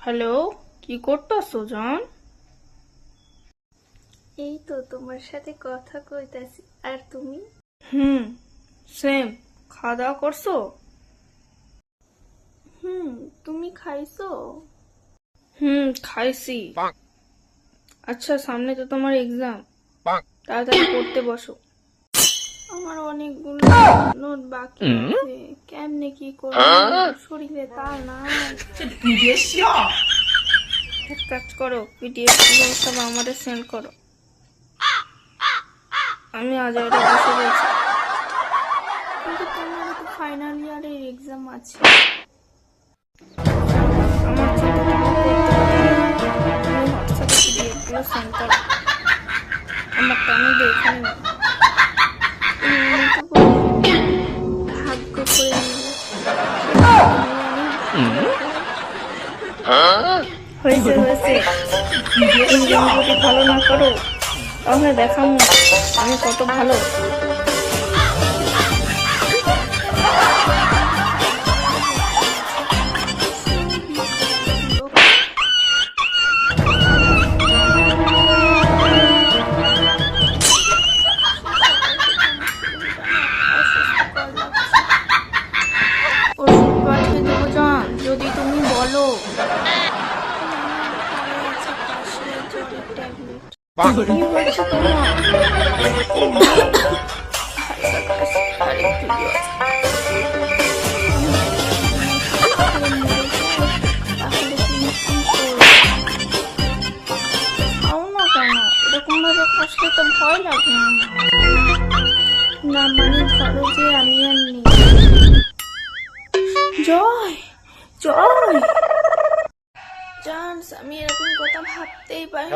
Hello কি করতেছো জান? এই তো তোমার সাথে কথা কইতাছি আর তুমি? হুম সেম খাওয়া দাওয়া করছ? হুম তুমি খাইছো? হুম খাইছি। আচ্ছা সামনে তো তোমার এক্সাম তাড়াতাড়ি পড়তে বসো। আমার অনেকগুলো নোট বাকি আছে। কেমনে কি করব? শরীরে তাল নাই এক কাজ করো পিডিএফগুলো সব আমাদের সেন্ড করো। আমি আজ এটা বসে বলছি কিন্তু তোমার তো ফাইনাল ইয়ারের এক্সাম আছে। আমার হোয়াটসঅ্যাপে পিডিএফগুলো সেন্ড করো। আমারটা আমি দেখে নেব তো ভাগ্য হয়েছে হয়েছে যদি ভালো না করো তাহলে দেখামো আমি কত ভালো কাশলে তো ভয় লাগে না মানে ধরো যে আমি আর নেই জয় জয় জানস আমি এরকম কথা ভাবতেই পারি